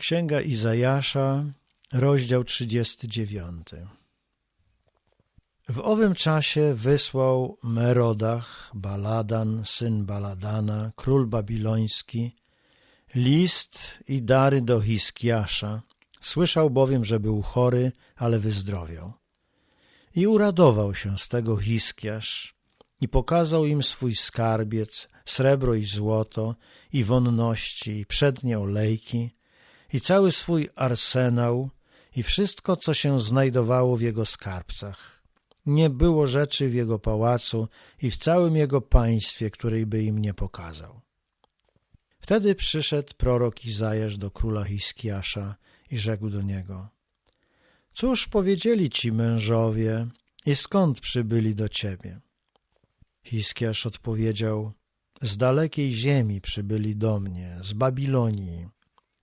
Księga Izajasza, rozdział 39. W owym czasie wysłał Merodach, Baladan, syn Baladana, król babiloński, list i dary do Hiskiasza. Słyszał bowiem, że był chory, ale wyzdrowiał. I uradował się z tego Hiskiasz i pokazał im swój skarbiec, srebro i złoto, i wonności, i przednie olejki, i cały swój arsenał, i wszystko, co się znajdowało w jego skarbcach. Nie było rzeczy w jego pałacu i w całym jego państwie, której by im nie pokazał. Wtedy przyszedł prorok Izajasz do króla Hiskiasza i rzekł do niego: Cóż powiedzieli ci mężowie i skąd przybyli do ciebie? Hiskiasz odpowiedział: Z dalekiej ziemi przybyli do mnie, z Babilonii.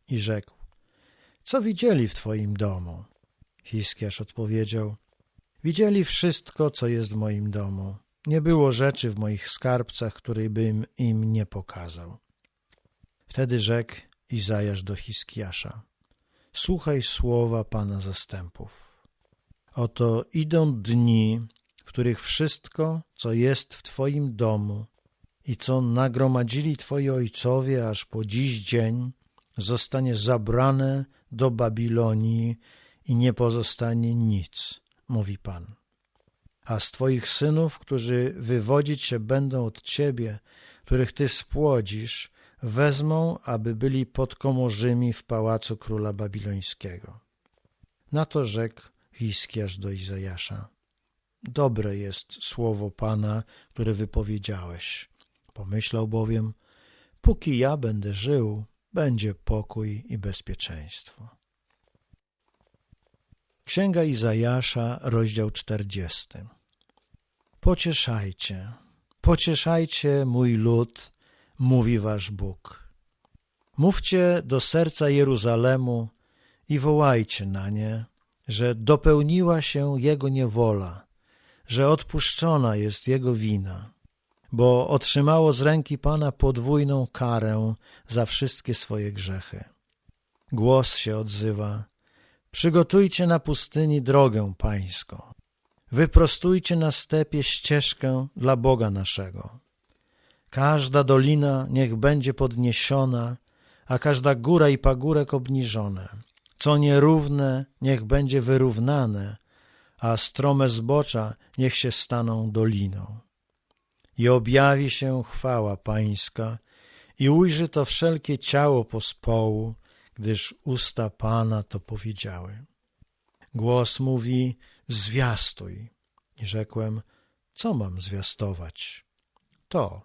I rzekł: Co widzieli w twoim domu? Hiskiasz odpowiedział: Widzieli wszystko, co jest w moim domu. Nie było rzeczy w moich skarbcach, której bym im nie pokazał. Wtedy rzekł Izajasz do Hiskiasza: Słuchaj słowa Pana zastępów. Oto idą dni, w których wszystko, co jest w Twoim domu i co nagromadzili Twoi ojcowie aż po dziś dzień, zostanie zabrane do Babilonii i nie pozostanie nic, mówi Pan. A z Twoich synów, którzy wywodzić się będą od Ciebie, których Ty spłodzisz, wezmą, aby byli podkomorzymi w pałacu króla babilońskiego. Na to rzekł Hiskiasz do Izajasza. Dobre jest słowo Pana, które wypowiedziałeś. Pomyślał bowiem, póki ja będę żył, będzie pokój i bezpieczeństwo. Księga Izajasza, rozdział 40. Pocieszajcie, pocieszajcie mój lud, mówi wasz Bóg. Mówcie do serca Jeruzalemu i wołajcie na nie, że dopełniła się jego niewola, że odpuszczona jest jego wina, bo otrzymało z ręki Pana podwójną karę za wszystkie swoje grzechy. Głos się odzywa: Przygotujcie na pustyni drogę pańską, wyprostujcie na stepie ścieżkę dla Boga naszego. Każda dolina niech będzie podniesiona, a każda góra i pagórek obniżone. Co nierówne, niech będzie wyrównane, a strome zbocza niech się staną doliną. I objawi się chwała Pańska, i ujrzy to wszelkie ciało pospołu, gdyż usta Pana to powiedziały. Głos mówi, zwiastuj. I rzekłem, co mam zwiastować? To,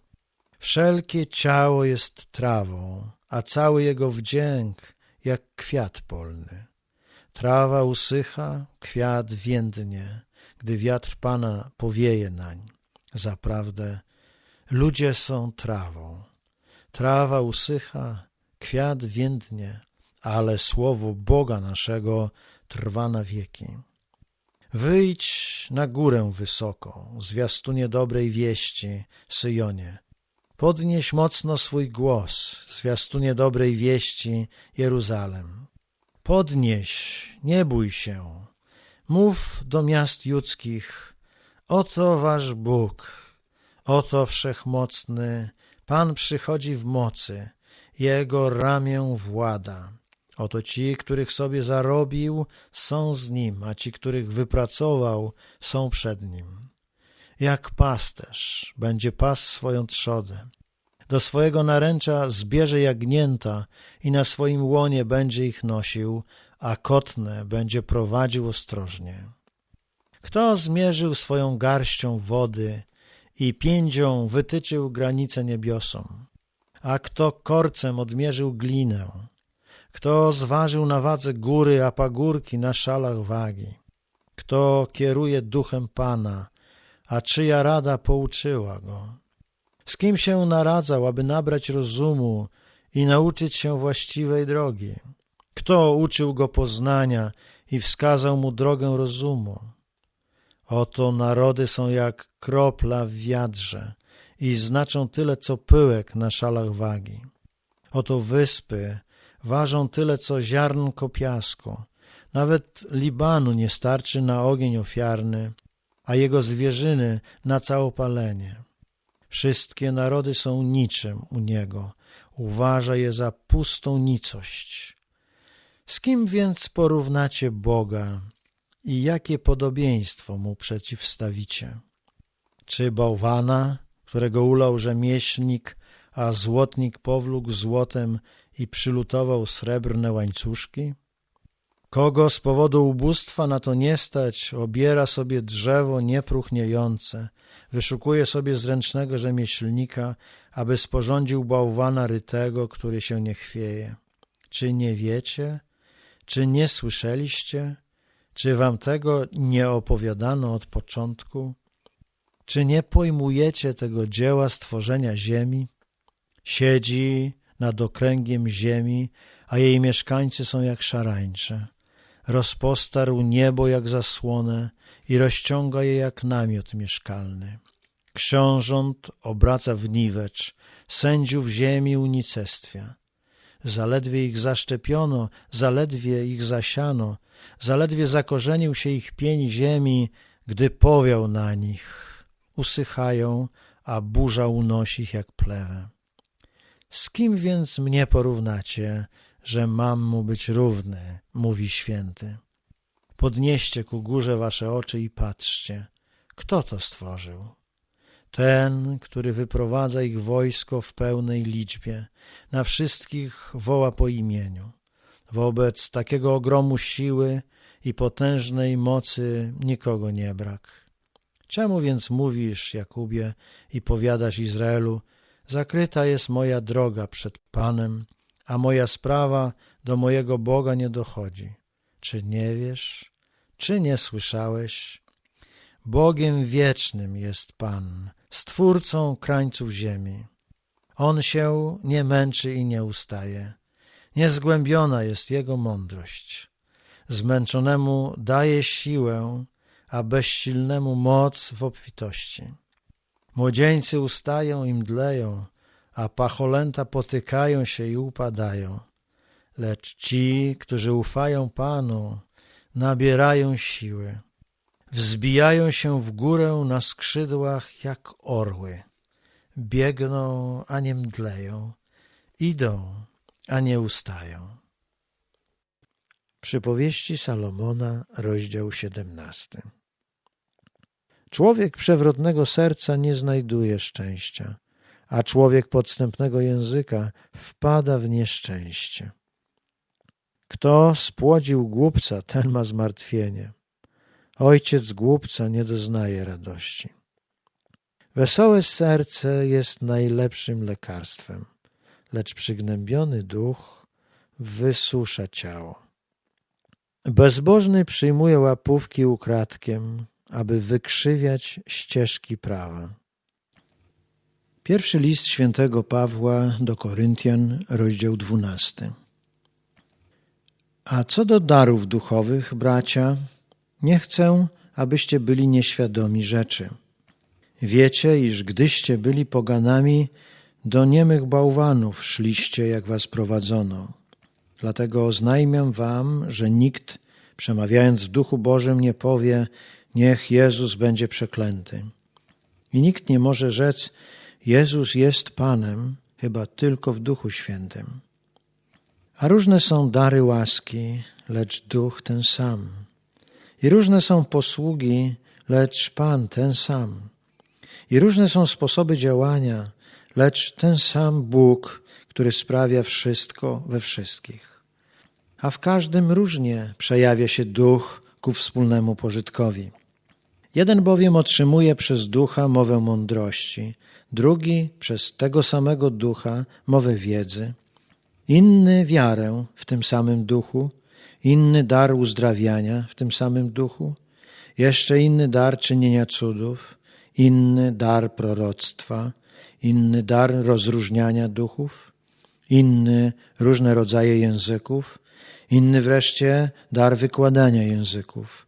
wszelkie ciało jest trawą, a cały jego wdzięk jak kwiat polny. Trawa usycha, kwiat więdnie, gdy wiatr Pana powieje nań. Zaprawdę ludzie są trawą. Trawa usycha, kwiat więdnie, ale słowo Boga naszego trwa na wieki. Wyjdź na górę wysoką, zwiastunie dobrej wieści, Syjonie. Podnieś mocno swój głos, zwiastunie dobrej wieści, Jeruzalem. Podnieś, nie bój się. Mów do miast judzkich, oto wasz Bóg, oto wszechmocny, Pan przychodzi w mocy, Jego ramię włada. Oto ci, których sobie zarobił, są z Nim, a ci, których wypracował, są przed Nim. Jak pasterz będzie pas swoją trzodę. Do swojego naręcza zbierze jagnięta i na swoim łonie będzie ich nosił, a kotne będzie prowadził ostrożnie. Kto zmierzył swoją garścią wody i piędzią wytyczył granice niebiosom, a kto korcem odmierzył glinę, kto zważył na wadze góry, a pagórki na szalach wagi, kto kieruje duchem Pana, a czyja rada pouczyła go. Z kim się naradzał, aby nabrać rozumu i nauczyć się właściwej drogi? Kto uczył go poznania i wskazał mu drogę rozumu? Oto narody są jak kropla w wiadrze i znaczą tyle, co pyłek na szalach wagi. Oto wyspy ważą tyle co ziarnko piasku. Nawet Libanu nie starczy na ogień ofiarny, a jego zwierzyny na całopalenie. Wszystkie narody są niczym u niego, uważa je za pustą nicość. Z kim więc porównacie Boga i jakie podobieństwo mu przeciwstawicie? Czy bałwana, którego ulał rzemieślnik, a złotnik powlókł złotem i przylutował srebrne łańcuszki? Kogo z powodu ubóstwa na to nie stać, obiera sobie drzewo niepruchniejące, wyszukuje sobie zręcznego rzemieślnika, aby sporządził bałwana rytego, który się nie chwieje. Czy nie wiecie? Czy nie słyszeliście? Czy wam tego nie opowiadano od początku? Czy nie pojmujecie tego dzieła stworzenia ziemi? Siedzi nad okręgiem ziemi, a jej mieszkańcy są jak szarańcze. Rozpostarł niebo jak zasłonę i rozciąga je jak namiot mieszkalny. Książąt obraca w niwecz, sędziów ziemi unicestwia. Zaledwie ich zaszczepiono, zaledwie ich zasiano, zaledwie zakorzenił się ich pień ziemi, gdy powiał na nich. Usychają, a burza unosi ich jak plewę. Z kim więc mnie porównacie, że mam mu być równy, mówi święty. Podnieście ku górze wasze oczy i patrzcie, kto to stworzył. Ten, który wyprowadza ich wojsko w pełnej liczbie, na wszystkich woła po imieniu. Wobec takiego ogromu siły i potężnej mocy nikogo nie brak. Czemu więc mówisz, Jakubie, i powiadasz Izraelu, zakryta jest moja droga przed Panem, a moja sprawa do mojego Boga nie dochodzi. Czy nie wiesz? Czy nie słyszałeś? Bogiem wiecznym jest Pan, Stwórcą krańców ziemi. On się nie męczy i nie ustaje. Niezgłębiona jest Jego mądrość. Zmęczonemu daje siłę, a bezsilnemu moc w obfitości. Młodzieńcy ustają i mdleją, a pacholęta potykają się i upadają. Lecz ci, którzy ufają Panu, nabierają siły. Wzbijają się w górę na skrzydłach jak orły. Biegną, a nie mdleją. Idą, a nie ustają. Przypowieści Salomona, rozdział 17. Człowiek przewrotnego serca nie znajduje szczęścia, a człowiek podstępnego języka wpada w nieszczęście. Kto spłodził głupca, ten ma zmartwienie. Ojciec głupca nie doznaje radości. Wesołe serce jest najlepszym lekarstwem, lecz przygnębiony duch wysusza ciało. Bezbożny przyjmuje łapówki ukradkiem, aby wykrzywiać ścieżki prawa. Pierwszy list świętego Pawła do Koryntian, rozdział 12. A co do darów duchowych, bracia, nie chcę, abyście byli nieświadomi rzeczy. Wiecie, iż gdyście byli poganami, do niemych bałwanów szliście, jak was prowadzono. Dlatego oznajmiam wam, że nikt, przemawiając w duchu Bożym, nie powie, niech Jezus będzie przeklęty. I nikt nie może rzec, Jezus jest Panem, chyba tylko w Duchu Świętym. A różne są dary łaski, lecz Duch ten sam. I różne są posługi, lecz Pan ten sam. I różne są sposoby działania, lecz ten sam Bóg, który sprawia wszystko we wszystkich. A w każdym różnie przejawia się duch ku wspólnemu pożytkowi. Jeden bowiem otrzymuje przez ducha mowę mądrości, drugi przez tego samego ducha mowę wiedzy, inny wiarę w tym samym duchu, inny dar uzdrawiania w tym samym duchu, jeszcze inny dar czynienia cudów, inny dar proroctwa, inny dar rozróżniania duchów, inny różne rodzaje języków, inny wreszcie dar wykładania języków.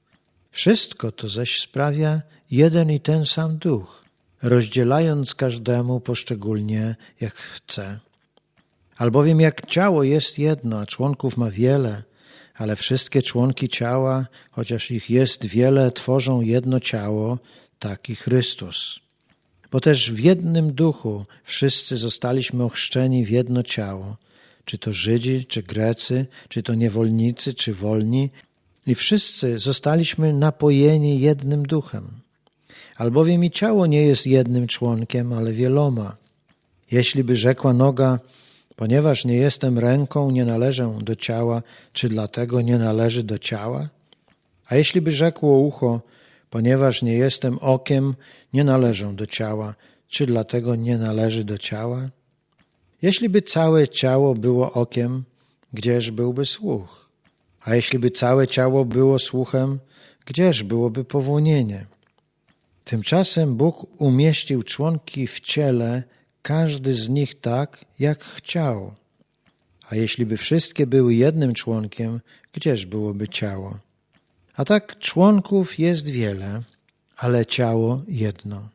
Wszystko to zaś sprawia jeden i ten sam duch, rozdzielając każdemu poszczególnie jak chce. Albowiem jak ciało jest jedno, a członków ma wiele, ale wszystkie członki ciała, chociaż ich jest wiele, tworzą jedno ciało, taki Chrystus. Bo też w jednym duchu wszyscy zostaliśmy ochrzczeni w jedno ciało, czy to Żydzi, czy Grecy, czy to niewolnicy, czy wolni, i wszyscy zostaliśmy napojeni jednym duchem. Albowiem i ciało nie jest jednym członkiem, ale wieloma. Jeśli by rzekła noga, ponieważ nie jestem ręką, nie należę do ciała, czy dlatego nie należy do ciała? A jeśli by rzekło ucho, ponieważ nie jestem okiem, nie należę do ciała, czy dlatego nie należy do ciała? Jeśli by całe ciało było okiem, gdzież byłby słuch? A jeśli by całe ciało było słuchem, gdzież byłoby powłonienie? Tymczasem Bóg umieścił członki w ciele, każdy z nich tak, jak chciał. A jeśli by wszystkie były jednym członkiem, gdzież byłoby ciało? A tak członków jest wiele, ale ciało jedno.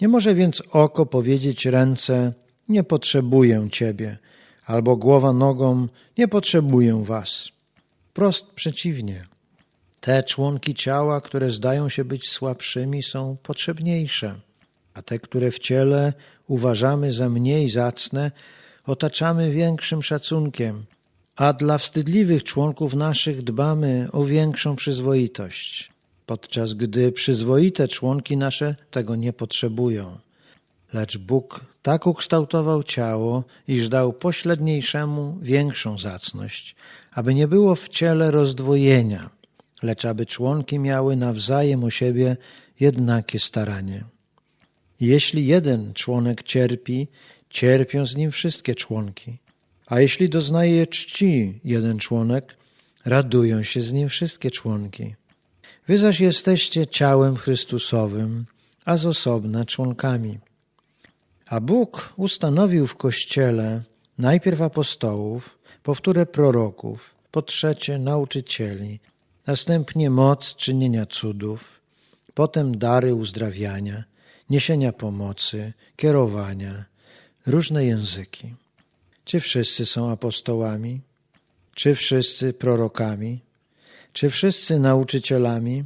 Nie może więc oko powiedzieć ręce, nie potrzebuję ciebie, albo głowa nogą, nie potrzebuję was. Prost przeciwnie. Te członki ciała, które zdają się być słabszymi, są potrzebniejsze, a te, które w ciele uważamy za mniej zacne, otaczamy większym szacunkiem, a dla wstydliwych członków naszych dbamy o większą przyzwoitość, podczas gdy przyzwoite członki nasze tego nie potrzebują. Lecz Bóg tak ukształtował ciało, iż dał pośredniejszemu większą zacność, aby nie było w ciele rozdwojenia, lecz aby członki miały nawzajem o siebie jednakie staranie. Jeśli jeden członek cierpi, cierpią z nim wszystkie członki, a jeśli doznaje czci jeden członek, radują się z nim wszystkie członki. Wy zaś jesteście ciałem Chrystusowym, a z osobna członkami. A Bóg ustanowił w Kościele najpierw apostołów, po wtóre proroków, po trzecie nauczycieli, następnie moc czynienia cudów, potem dary uzdrawiania, niesienia pomocy, kierowania, różne języki. Czy wszyscy są apostołami? Czy wszyscy prorokami? Czy wszyscy nauczycielami?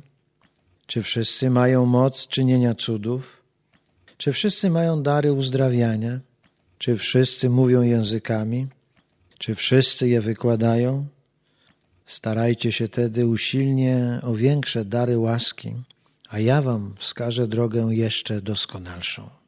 Czy wszyscy mają moc czynienia cudów? Czy wszyscy mają dary uzdrawiania? Czy wszyscy mówią językami? Czy wszyscy je wykładają? Starajcie się tedy usilnie o większe dary łaski, a ja wam wskażę drogę jeszcze doskonalszą.